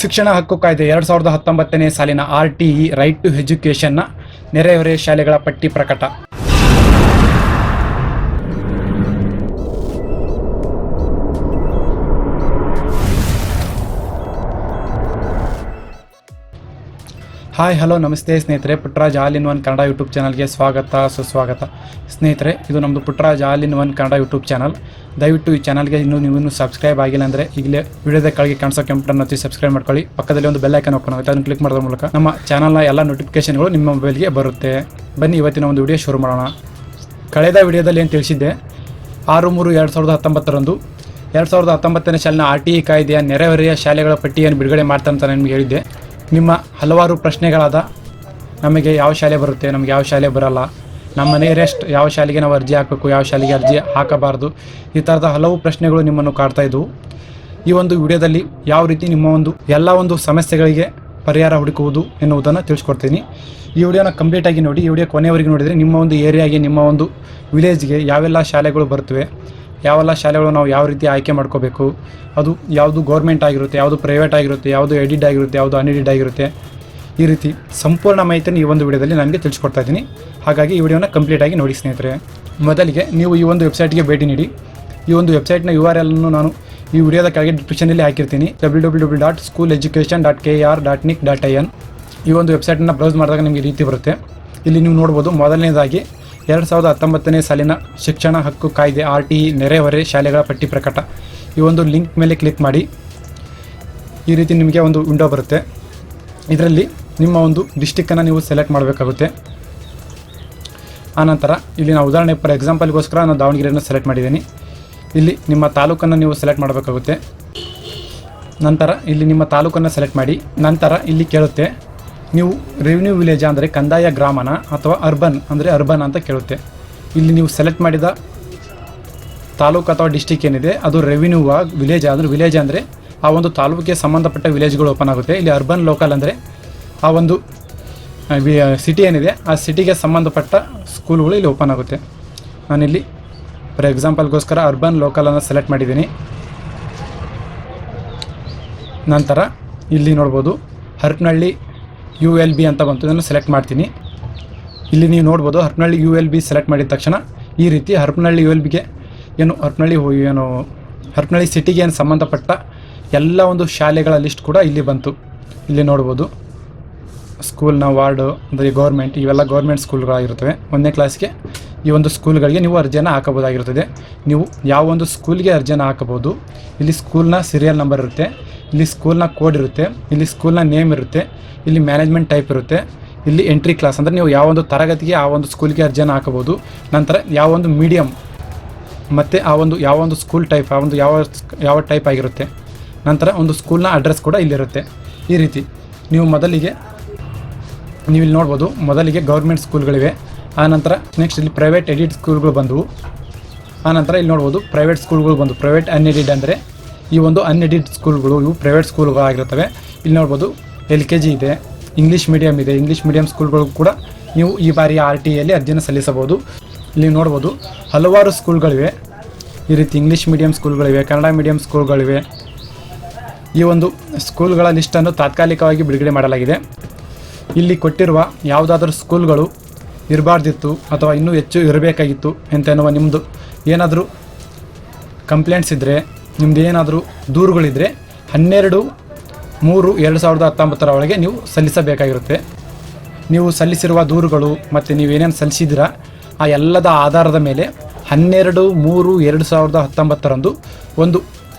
ಶಿಕ್ಷಣ ಹಕ್ಕು ಕಾಯ್ದೆ ಎರಡು ಸಾವಿರದ ಹತ್ತೊಂಬತ್ತನೇ ಸಾಲಿನ R T E right to ಎಜುಕೇಷನ್ನ ನೆರೆಹೊರೆ ಶಾಲೆಗಳ ಪಟ್ಟಿ ಪ್ರಕಟ. ಹಾಯ್ ಹಲೋ ನಮಸ್ತೆ ಸ್ನೇಹಿತರೆ. Putraj all in one Kannada YouTube ಚಾನಲ್ಗೆ ಸ್ವಾಗತ, ಸುಸ್ವಾಗತ. ಸ್ನೇಹಿತರೆ, ಇದು ನಮ್ಮದು Putraj all in one Kannada YouTube channel. ದಯವಿಟ್ಟು ಈ ಚಾನಲ್ಗೆ ಇನ್ನೂ ನೀವು ಇನ್ನೂ ಸಬ್ಸ್ಕ್ರೈಬ್ ಆಗಿಲ್ಲ ಅಂದರೆ ಈಗಲೇ ವಿಡಿಯೋದ ಕೆಳಗೆ ಕಾಣಿಸೋ ಕಂಪ್ಯೂಟರ್ನ ಒತ್ತಿ ಸಬ್ಸ್ಕ್ರೈಬ್ ಮಾಡ್ಕೊಳ್ಳಿ. ಪಕ್ಕದಲ್ಲಿ ಒಂದು ಬೆಲ್ ಐಕನ್ ಓಪನ್ ಆಗುತ್ತೆ. ಅದನ್ನು ಕ್ಲಿಕ್ ಮಾಡೋದ್ರ ಮೂಲಕ ನಮ್ಮ ಚಾನಲ್ನ ಎಲ್ಲ ನೋಟಿಫಿಕೇಷನ್ಗಳು ನಿಮ್ಮ ಮೊಬೈಲ್ಗೆ ಬರುತ್ತೆ. ಬನ್ನಿ, ಇವತ್ತಿನ ಒಂದು ವಿಡಿಯೋ ಶುರು ಮಾಡೋಣ. ಕಳೆದ ವಿಡಿಯೋದಲ್ಲಿ ಏನು ತಿಳಿಸಿದ್ದೆ? ಆರು ಮೂರು ಎರಡು ಸಾವಿರದ ಹತ್ತೊಂಬತ್ತರಂದು ಎರಡು ಸಾವಿರದ ಹತ್ತೊಂಬತ್ತನೇ ಸಾಲಿನ ಆರ್ ಟಿ ಇ ಕಾಯ್ದೆಯ ನೆರೆಹೊರೆಯ ಶಾಲೆಗಳ ಪಟ್ಟಿಯನ್ನು ಬಿಡುಗಡೆ ಮಾಡ್ತಾರಂತ ನಿಮಗೆ ಹೇಳಿದ್ದೆ. ನಿಮ್ಮ ಹಲವಾರು ಪ್ರಶ್ನೆಗಳಾದ ನಮಗೆ ಯಾವ ಶಾಲೆ ಬರುತ್ತೆ, ನಮಗೆ ಯಾವ ಶಾಲೆ ಬರಲ್ಲ, ನಮ್ಮ ನಿಯರೆಸ್ಟ್ ಯಾವ ಶಾಲೆಗೆ ನಾವು ಅರ್ಜಿ ಹಾಕಬೇಕು, ಯಾವ ಶಾಲೆಗೆ ಅರ್ಜಿ ಹಾಕಬಾರ್ದು, ಈ ಥರದ ಹಲವು ಪ್ರಶ್ನೆಗಳು ನಿಮ್ಮನ್ನು ಕಾಡ್ತಾ ಇದ್ದವು ಈ ಒಂದು ವಿಡಿಯೋದಲ್ಲಿ ಯಾವ ರೀತಿ ನಿಮ್ಮ ಒಂದು, ಎಲ್ಲ ಒಂದು ಸಮಸ್ಯೆಗಳಿಗೆ ಪರಿಹಾರ ಹುಡುಕುವುದು ಎನ್ನುವುದನ್ನು ತಿಳಿಸ್ಕೊಡ್ತೀನಿ. ಈ ವಿಡಿಯೋನ ಕಂಪ್ಲೀಟಾಗಿ ನೋಡಿ, ಈ ವಿಡಿಯೋ ಕೊನೆಯವರೆಗೆ ನೋಡಿದರೆ ನಿಮ್ಮ ಒಂದು ಏರಿಯಾಗೆ ನಿಮ್ಮ ಒಂದು ವಿಲೇಜ್ಗೆ ಯಾವೆಲ್ಲ ಶಾಲೆಗಳು ಬರ್ತವೆ ಯಾವೆಲ್ಲ ಶಾಲೆಗಳು ನಾವು ಯಾವ ರೀತಿ ಆಯ್ಕೆ ಮಾಡ್ಕೋಬೇಕು? ಅದು ಯಾವುದು ಗೌರ್ಮೆಂಟ್ ಆಗಿರುತ್ತೆ, ಯಾವುದು ಪ್ರೈವೇಟ್ ಆಗಿರುತ್ತೆ, ಯಾವುದು ಎಡಿಡ್ ಆಗಿರುತ್ತೆ, ಯಾವುದು ಅನ್ಎಡಿಡ್ ಆಗಿರುತ್ತೆ ಈ ರೀತಿ ಸಂಪೂರ್ಣ ಮಾಹಿತಿಯನ್ನು ಈ ಒಂದು ವಿಡಿಯೋದಲ್ಲಿ ನನಗೆ ತಿಳಿಸ್ಕೊಡ್ತಾ ಇದ್ದೀನಿ. ಹಾಗಾಗಿ ಈ ವಿಡಿಯೋನ ಕಂಪ್ಲೀಟಾಗಿ ನೋಡಿ ಸ್ನೇಹಿತರೆ. ಮೊದಲಿಗೆ ನೀವು ಈ ಒಂದು ವೆಬ್ಸೈಟ್ಗೆ ಭೇಟಿ ನೀಡಿ. ಈ ಒಂದು ವೆಬ್ಸೈಟ್ನ ಯು ಆರ್ ಎಲ್ಲನ್ನು ನಾನು ಈ ವಿಡಿಯೋದ ಕೆಳಗೆ ಡಿಸ್ಕ್ರಿಪ್ಷನಲ್ಲಿ ಹಾಕಿರ್ತೀನಿ. W W W dot school education dot K R dot nic dot I N ಈ ಒಂದು ವೆಬ್ಸೈಟನ್ನು ಬ್ರೌಸ್ ಮಾಡಿದಾಗ ನಿಮಗೆ ರೀತಿ ಬರುತ್ತೆ. ಇಲ್ಲಿ ನೀವು ನೋಡ್ಬೋದು ಮೊದಲನೇದಾಗಿ ಎರಡು ಸಾವಿರದ ಹತ್ತೊಂಬತ್ತನೇ ಸಾಲಿನ ಶಿಕ್ಷಣ ಹಕ್ಕು ಕಾಯ್ದೆ ಆರ್ ಟಿ ನೆರೆಹೊರೆ ಶಾಲೆಗಳ ಪಟ್ಟಿ ಪ್ರಕಟ. ಈ ಒಂದು ಲಿಂಕ್ ಮೇಲೆ ಕ್ಲಿಕ್ ಮಾಡಿ. ಈ ರೀತಿ ನಿಮಗೆ ಒಂದು ವಿಂಡೋ ಬರುತ್ತೆ. ಇದರಲ್ಲಿ ನಿಮ್ಮ ಒಂದು ಡಿಸ್ಟಿಕ್ಕನ್ನು ನೀವು ಸೆಲೆಕ್ಟ್ ಮಾಡಬೇಕಾಗುತ್ತೆ. ಆನಂತರ ಇಲ್ಲಿ ನಾವು ಉದಾಹರಣೆ ಫಾರ್ ಎಕ್ಸಾಂಪಲ್ಗೋಸ್ಕರ ನಾನು ದಾವಣಗೆರೆಯನ್ನು ಸೆಲೆಕ್ಟ್ ಮಾಡಿದ್ದೀನಿ. ಇಲ್ಲಿ ನಿಮ್ಮ ತಾಲೂಕನ್ನು ನೀವು ಸೆಲೆಕ್ಟ್ ಮಾಡಬೇಕಾಗುತ್ತೆ. ನಂತರ ಇಲ್ಲಿ ನಿಮ್ಮ ತಾಲೂಕನ್ನು ಸೆಲೆಕ್ಟ್ ಮಾಡಿ. ನಂತರ ಇಲ್ಲಿ ಕೇಳುತ್ತೆ ನೀವು ರೆವಿನ್ಯೂ ವಿಲೇಜ್ ಅಂದರೆ ಕಂದಾಯ ಗ್ರಾಮನ ಅಥವಾ ಅರ್ಬನ್ ಅಂದರೆ ಅರ್ಬನ್ ಅಂತ ಕೇಳುತ್ತೆ. ಇಲ್ಲಿ ನೀವು ಸೆಲೆಕ್ಟ್ ಮಾಡಿದ ತಾಲೂಕು ಅಥವಾ ಡಿಸ್ಟಿಕ್ ಏನಿದೆ, ಅದು ರೆವಿನ್ಯೂ ವಿಲೇಜ್ ಅಂದರೆ ವಿಲೇಜ್ ಅಂದರೆ ಆ ಒಂದು ತಾಲೂಕಿಗೆ ಸಂಬಂಧಪಟ್ಟ ವಿಲೇಜ್ಗಳು ಓಪನ್ ಆಗುತ್ತೆ. ಇಲ್ಲಿ ಅರ್ಬನ್ ಲೋಕಲ್ ಅಂದರೆ ಆ ಒಂದು ಸಿಟಿ ಏನಿದೆ, ಆ ಸಿಟಿಗೆ ಸಂಬಂಧಪಟ್ಟ ಸ್ಕೂಲ್ಗಳು ಇಲ್ಲಿ ಓಪನ್ ಆಗುತ್ತೆ. ನಾನಿಲ್ಲಿ ಫಾರ್ ಎಕ್ಸಾಂಪಲ್ಗೋಸ್ಕರ ಅರ್ಬನ್ ಲೋಕಲನ್ನು ಸೆಲೆಕ್ಟ್ ಮಾಡಿದ್ದೀನಿ. ನಂತರ ಇಲ್ಲಿ ನೋಡ್ಬೋದು ಹರಪನಹಳ್ಳಿ ಯು ಎಲ್ ಬಿ ಅಂತ ಬಂತು, ಇದನ್ನು ಸೆಲೆಕ್ಟ್ ಮಾಡ್ತೀನಿ. ಇಲ್ಲಿ ನೀವು ನೋಡ್ಬೋದು Harapanahalli U L B select ಮಾಡಿದ ತಕ್ಷಣ ಈ ರೀತಿ ಹರಪನಹಳ್ಳಿ ಯು ಎಲ್ ಬಿಗೆ ಏನು ಹರಪನಹಳ್ಳಿ ಏನು ಹರಪನಹಳ್ಳಿ ಸಿಟಿಗೆ ಏನು ಸಂಬಂಧಪಟ್ಟ ಎಲ್ಲ ಒಂದು ಶಾಲೆಗಳ ಲಿಸ್ಟ್ ಕೂಡ ಇಲ್ಲಿ ಬಂತು. ಇಲ್ಲಿ ನೋಡ್ಬೋದು ಸ್ಕೂಲ್ನ ವಾರ್ಡು ಅಂದರೆ ಗೌರ್ಮೆಂಟ್ ಇವೆಲ್ಲ ಗೌರ್ಮೆಂಟ್ ಸ್ಕೂಲ್ಗಳಾಗಿರ್ತವೆ ಒಂದನೇ ಕ್ಲಾಸ್ಗೆ ಈ ಒಂದು ಸ್ಕೂಲ್ಗಳಿಗೆ ನೀವು ಅರ್ಜಿಯನ್ನು ಹಾಕಬಹುದಾಗಿರುತ್ತದೆ. ನೀವು ಯಾವ ಒಂದು ಸ್ಕೂಲ್ಗೆ ಅರ್ಜಿಯನ್ನು ಹಾಕಬಹುದು, ಇಲ್ಲಿ ಸ್ಕೂಲ್ನ ಸೀರಿಯಲ್ ನಂಬರ್ ಇರುತ್ತೆ. ಇಲ್ಲಿ ಸ್ಕೂಲ್ನ ಕೋಡ್ ಇರುತ್ತೆ, ಇಲ್ಲಿ ಸ್ಕೂಲ್ನ ನೇಮ್ ಇರುತ್ತೆ, ಇಲ್ಲಿ ಮ್ಯಾನೇಜ್ಮೆಂಟ್ ಟೈಪ್ ಇರುತ್ತೆ, ಇಲ್ಲಿ ಎಂಟ್ರಿ ಕ್ಲಾಸ್ ಅಂದರೆ ನೀವು ಯಾವ ಒಂದು ತರಗತಿಗೆ, ಆ ಒಂದು ಸ್ಕೂಲ್ಗೆ ಅರ್ಜಿಯನ್ನು ಹಾಕಬಹುದು. ನಂತರ ಯಾವ ಒಂದು ಮೀಡಿಯಮ್ ಮತ್ತು ಆ ಒಂದು ಯಾವ ಒಂದು ಸ್ಕೂಲ್ ಟೈಪ್ ಆ ಒಂದು ಯಾವ ಯಾವ ಟೈಪ್ ಆಗಿರುತ್ತೆ. ನಂತರ ಒಂದು ಸ್ಕೂಲ್ನ ಅಡ್ರೆಸ್ ಕೂಡ ಇಲ್ಲಿರುತ್ತೆ. ಈ ರೀತಿ ನೀವು ಮೊದಲಿಗೆ, ನೀವು ಇಲ್ಲಿ ನೋಡ್ಬೋದು, ಮೊದಲಿಗೆ ಗೌರ್ಮೆಂಟ್ ಸ್ಕೂಲ್ಗಳಿವೆ ಆನಂತರ ನೆಕ್ಸ್ಟ್ ಇಲ್ಲಿ ಪ್ರೈವೇಟ್ ಎಡಿಟ್ ಸ್ಕೂಲ್ಗಳು ಬಂದವು. ಆನಂತರ ಇಲ್ಲಿ ನೋಡ್ಬೋದು ಪ್ರೈವೇಟ್ ಸ್ಕೂಲ್ಗಳು ಬಂದು ಪ್ರೈವೇಟ್ ಅನ್ಎಡಿಡ್ ಅಂದರೆ ಈ ಒಂದು ಅನ್ಎಡಿಡ್ ಸ್ಕೂಲ್ಗಳು ಇವು ಪ್ರೈವೇಟ್ ಸ್ಕೂಲ್ಗಳಾಗಿರ್ತವೆ ಇಲ್ಲಿ ನೋಡ್ಬೋದು ಎಲ್ ಕೆ ಜಿ ಇದೆ ಇಂಗ್ಲೀಷ್ ಮೀಡಿಯಮ್ ಇದೆ. ಇಂಗ್ಲೀಷ್ ಮೀಡಿಯಮ್ ಸ್ಕೂಲ್ಗಳು ಕೂಡ ನೀವು ಈ ಬಾರಿ ಆರ್ ಟಿ ಎಲ್ಲಿ ಅಧ್ಯಯನ ಸಲ್ಲಿಸಬಹುದು. ಇಲ್ಲಿ ನೋಡ್ಬೋದು ಹಲವಾರು ಸ್ಕೂಲ್ಗಳಿವೆ ಈ ರೀತಿ ಇಂಗ್ಲೀಷ್ ಮೀಡಿಯಮ್ ಸ್ಕೂಲ್ಗಳಿವೆ ಕನ್ನಡ ಮೀಡಿಯಮ್ ಸ್ಕೂಲ್ಗಳಿವೆ ಈ ಒಂದು ಸ್ಕೂಲ್ಗಳ ಲಿಸ್ಟನ್ನು ತಾತ್ಕಾಲಿಕವಾಗಿ ಬಿಡುಗಡೆ ಮಾಡಲಾಗಿದೆ. ಇಲ್ಲಿ ಕೊಟ್ಟಿರುವ ಯಾವುದಾದ್ರೂ ಸ್ಕೂಲ್ಗಳು ಇರಬಾರ್ದಿತ್ತು ಅಥವಾ ಇನ್ನೂ ಹೆಚ್ಚು ಇರಬೇಕಾಗಿತ್ತು ಎಂತೆನ್ನುವ ನಿಮ್ಮದು ಏನಾದರೂ ಕಂಪ್ಲೇಂಟ್ಸ್ ಇದ್ದರೆ ನಿಮ್ಮದು ಏನಾದರೂ ದೂರುಗಳಿದ್ದರೆ ಹನ್ನೆರಡು ಮೂರು ಎರಡು ಸಾವಿರದ ಹತ್ತೊಂಬತ್ತರ ಒಳಗೆ ನೀವು ಸಲ್ಲಿಸಬೇಕಾಗಿರುತ್ತೆ. ನೀವು ಸಲ್ಲಿಸಿರುವ ದೂರುಗಳು ಮತ್ತು ನೀವೇನೇನು ಸಲ್ಲಿಸಿದ್ದೀರಾ, ಆ ಎಲ್ಲದ ಆಧಾರದ ಮೇಲೆ ಹನ್ನೆರಡು ಮೂರು ಎರಡು ಸಾವಿರದ ಹತ್ತೊಂಬತ್ತರಂದು ಒಂದು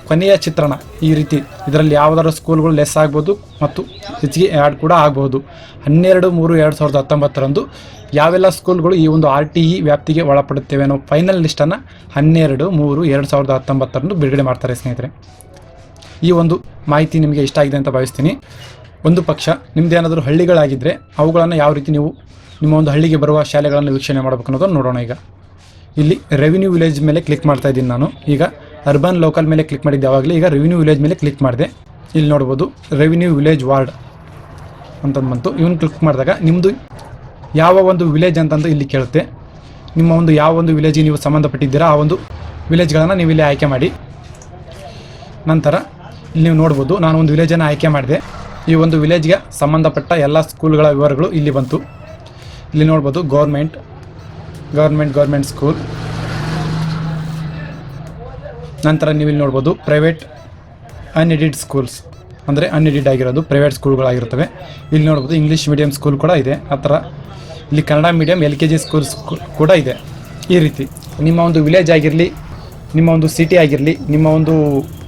ಕೊನೆಯ ಚಿತ್ರಣ ಈ ರೀತಿ. ಇದರಲ್ಲಿ ಯಾವುದಾದ್ರು ಸ್ಕೂಲ್ಗಳು ಲೆಸ್ ಆಗ್ಬೋದು ಮತ್ತು ಹೆಚ್ಚಿಗೆ ಆ್ಯಡ್ ಕೂಡ ಆಗ್ಬೋದು. ಹನ್ನೆರಡು, ಮೂರು, ಎರಡು ಸಾವಿರದ ಹತ್ತೊಂಬತ್ತರಂದು ಯಾವೆಲ್ಲ ಸ್ಕೂಲ್ಗಳು ಈ ಒಂದು ಆರ್ ಟಿ ಇ ವ್ಯಾಪ್ತಿಗೆ ಒಳಪಡುತ್ತೇವೆ ಅನ್ನೋ ಫೈನಲ್ ಲಿಸ್ಟನ್ನು ಹನ್ನೆರಡು, ಮೂರು, ಎರಡು ಸಾವಿರದ ಹತ್ತೊಂಬತ್ತರಂದು ಬಿಡುಗಡೆ ಮಾಡ್ತಾರೆ ಸ್ನೇಹಿತರೆ. ಈ ಒಂದು ಮಾಹಿತಿ ನಿಮಗೆ ಇಷ್ಟ ಆಗಿದೆ ಅಂತ ಭಾವಿಸ್ತೀನಿ. ಒಂದು ಪಕ್ಷ ನಿಮ್ಮದೇನಾದರೂ ಹಳ್ಳಿಗಳಾಗಿದ್ದರೆ ಅವುಗಳನ್ನು ಯಾವ ರೀತಿ ನೀವು ನಿಮ್ಮ ಒಂದು ಹಳ್ಳಿಗೆ ಬರುವ ಶಾಲೆಗಳನ್ನು ವೀಕ್ಷಣೆ ಮಾಡಬೇಕು ಅನ್ನೋದನ್ನು ನೋಡೋಣ ಈಗ. ಇಲ್ಲಿ ರೆವಿನ್ಯೂ ವಿಲೇಜ್ ಮೇಲೆ ಕ್ಲಿಕ್ ಮಾಡ್ತಾ ಇದ್ದೀನಿ ನಾನು. ಈಗ ಅರ್ಬನ್ ಲೋಕಲ್ ಮೇಲೆ ಕ್ಲಿಕ್ ಮಾಡಿದ್ದೆ ಯಾವಾಗಲೇ ಈಗ ರೆವಿನ್ಯೂ ವಿಲೇಜ್ ಮೇಲೆ ಕ್ಲಿಕ್ ಮಾಡಿದೆ. ಇಲ್ಲಿ ನೋಡ್ಬೋದು ರೆವಿನ್ಯೂ ವಿಲೇಜ್ ವಾರ್ಡ್ ಅಂತಂದು ಬಂತು. ಇವನು ಕ್ಲಿಕ್ ಮಾಡಿದಾಗ ನಿಮ್ಮದು ಯಾವ ಒಂದು ವಿಲೇಜ್ ಅಂತಂದು ಇಲ್ಲಿ ಕೇಳುತ್ತೆ. ನಿಮ್ಮ ಒಂದು ಯಾವ ಒಂದು ವಿಲೇಜಿಗೆ ನೀವು ಸಂಬಂಧಪಟ್ಟಿದ್ದೀರಾ, ಆ ಒಂದು ವಿಲೇಜ್ಗಳನ್ನು ನೀವು ಇಲ್ಲಿ ಆಯ್ಕೆ ಮಾಡಿ. ನಂತರ ಇಲ್ಲಿ ನೀವು ನೋಡ್ಬೋದು, ನಾನು ಒಂದು ವಿಲೇಜನ್ನು ಆಯ್ಕೆ ಮಾಡಿದೆ. ಈ ಒಂದು ವಿಲೇಜ್ಗೆ ಸಂಬಂಧಪಟ್ಟ ಎಲ್ಲ ಸ್ಕೂಲ್ಗಳ ವಿವರಗಳು ಇಲ್ಲಿ ಬಂತು. ಇಲ್ಲಿ ನೋಡ್ಬೋದು ಗೌರ್ಮೆಂಟ್ ಗೌರ್ಮೆಂಟ್ ಗೌರ್ಮೆಂಟ್ ಸ್ಕೂಲ್ ನಂತರ ನೀವು ಇಲ್ಲಿ ನೋಡ್ಬೋದು ಪ್ರೈವೇಟ್ ಅನ್ಎಡಿಡ್ ಸ್ಕೂಲ್ಸ್ ಅಂದರೆ ಅನ್ಎಡಿಡ್ ಆಗಿರೋದು ಪ್ರೈವೇಟ್ ಸ್ಕೂಲ್ಗಳಾಗಿರ್ತವೆ ಇಲ್ಲಿ ನೋಡ್ಬೋದು ಇಂಗ್ಲೀಷ್ ಮೀಡಿಯಂ ಸ್ಕೂಲ್ ಕೂಡ ಇದೆ. ಆ ಥರ ಇಲ್ಲಿ Kannada medium L K G schools ಕೂಡ ಇದೆ. ಈ ರೀತಿ. ನಿಮ್ಮ ಒಂದು ವಿಲೇಜ್ ಆಗಿರಲಿ, ನಿಮ್ಮ ಒಂದು ಸಿಟಿ ಆಗಿರಲಿ, ನಿಮ್ಮ ಒಂದು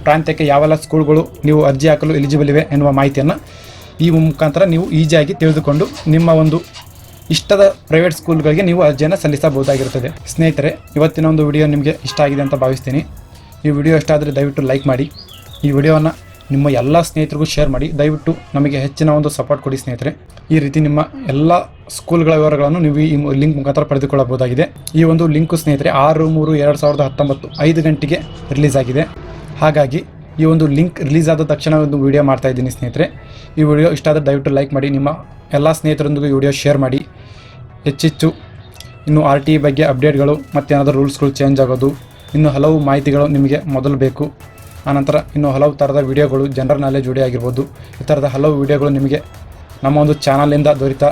ಪ್ರಾಂತ್ಯಕ್ಕೆ ಯಾವೆಲ್ಲ ಸ್ಕೂಲ್ಗಳು ನೀವು ಅರ್ಜಿ ಹಾಕಲು ಎಲಿಜಿಬಲ್ ಇವೆ ಎನ್ನುವ ಮಾಹಿತಿಯನ್ನು ಈ ಮುಖಾಂತರ ನೀವು ಈಜಿಯಾಗಿ ತಿಳಿದುಕೊಂಡು ನಿಮ್ಮ ಒಂದು ಇಷ್ಟದ ಪ್ರೈವೇಟ್ ಸ್ಕೂಲ್ಗಳಿಗೆ ನೀವು ಅರ್ಜಿಯನ್ನು ಸಲ್ಲಿಸಬಹುದಾಗಿರುತ್ತದೆ. ಸ್ನೇಹಿತರೆ, ಇವತ್ತಿನ ಒಂದು ವಿಡಿಯೋ ನಿಮಗೆ ಇಷ್ಟ ಆಗಿದೆ ಅಂತ ಭಾವಿಸ್ತೀನಿ. ಈ ವಿಡಿಯೋ ಇಷ್ಟ ಆದರೆ ದಯವಿಟ್ಟು ಲೈಕ್ ಮಾಡಿ. ಈ ವಿಡಿಯೋವನ್ನು ನಿಮ್ಮ ಎಲ್ಲ ಸ್ನೇಹಿತರಿಗೂ ಶೇರ್ ಮಾಡಿ. ದಯವಿಟ್ಟು ನಮಗೆ ಹೆಚ್ಚಿನ ಒಂದು ಸಪೋರ್ಟ್ ಕೊಡಿ ಸ್ನೇಹಿತರೆ. ಈ ರೀತಿ ನಿಮ್ಮ ಎಲ್ಲ ಸ್ಕೂಲ್ಗಳ ವಿವರಗಳನ್ನು ನೀವು ಈ ಲಿಂಕ್ ಮುಖಾಂತರ ಪಡೆದುಕೊಳ್ಳಬಹುದಾಗಿದೆ. ಈ ಒಂದು ಲಿಂಕು ಸ್ನೇಹಿತರೆ ಆರು ಮೂರು ಎರಡು ಸಾವಿರದ ಹತ್ತೊಂಬತ್ತು ಐದು ಗಂಟೆಗೆ ರಿಲೀಸ್ ಆಗಿದೆ. ಹಾಗಾಗಿ ಈ ಒಂದು ಲಿಂಕ್ ರಿಲೀಸ್ ಆದ ತಕ್ಷಣ ಒಂದು ವಿಡಿಯೋ ಮಾಡ್ತಾ ಇದ್ದೀನಿ ಸ್ನೇಹಿತರೆ. ಈ ವಿಡಿಯೋ ಇಷ್ಟ ಆದರೆ ದಯವಿಟ್ಟು ಲೈಕ್ ಮಾಡಿ. ನಿಮ್ಮ ಎಲ್ಲ ಸ್ನೇಹಿತರೊಂದಿಗೂ ಈ ವಿಡಿಯೋ ಶೇರ್ ಮಾಡಿ. ಹೆಚ್ಚೆಚ್ಚು ಇನ್ನು ಆರ್ ಟಿ ಬಗ್ಗೆ ಅಪ್ಡೇಟ್ಗಳು ಮತ್ತು ಏನಾದರೂ ರೂಲ್ಸ್ಗಳು ಚೇಂಜ್ ಆಗೋದು ಇನ್ನು ಹಲವು ಮಾಹಿತಿಗಳು ನಿಮಗೆ ಮೊದಲು ಬೇಕು. ಆನಂತರ ಇನ್ನು ಹಲವು ಥರದ ವಿಡಿಯೋಗಳು ಜನರಲ್ ನಾಲೆಜ್ ವಿಡಿಯೋ ಆಗಿರ್ಬೋದು ಈ ಥರದ ಹಲವು ವಿಡಿಯೋಗಳು ನಿಮಗೆ ನಮ್ಮ ಒಂದು ಚಾನಲಿಂದ ದೊರೀತ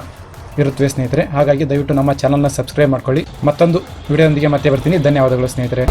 ಇರುತ್ತವೆ ಸ್ನೇಹಿತರೆ. ಹಾಗಾಗಿ ದಯವಿಟ್ಟು ನಮ್ಮ ಚಾನಲ್ನ ಸಬ್ಸ್ಕ್ರೈಬ್ ಮಾಡ್ಕೊಳ್ಳಿ. ಮತ್ತೊಂದು ವಿಡಿಯೋದೊಂದಿಗೆ ಮತ್ತೆ ಬರ್ತೀನಿ. ಧನ್ಯವಾದಗಳು ಸ್ನೇಹಿತರೆ.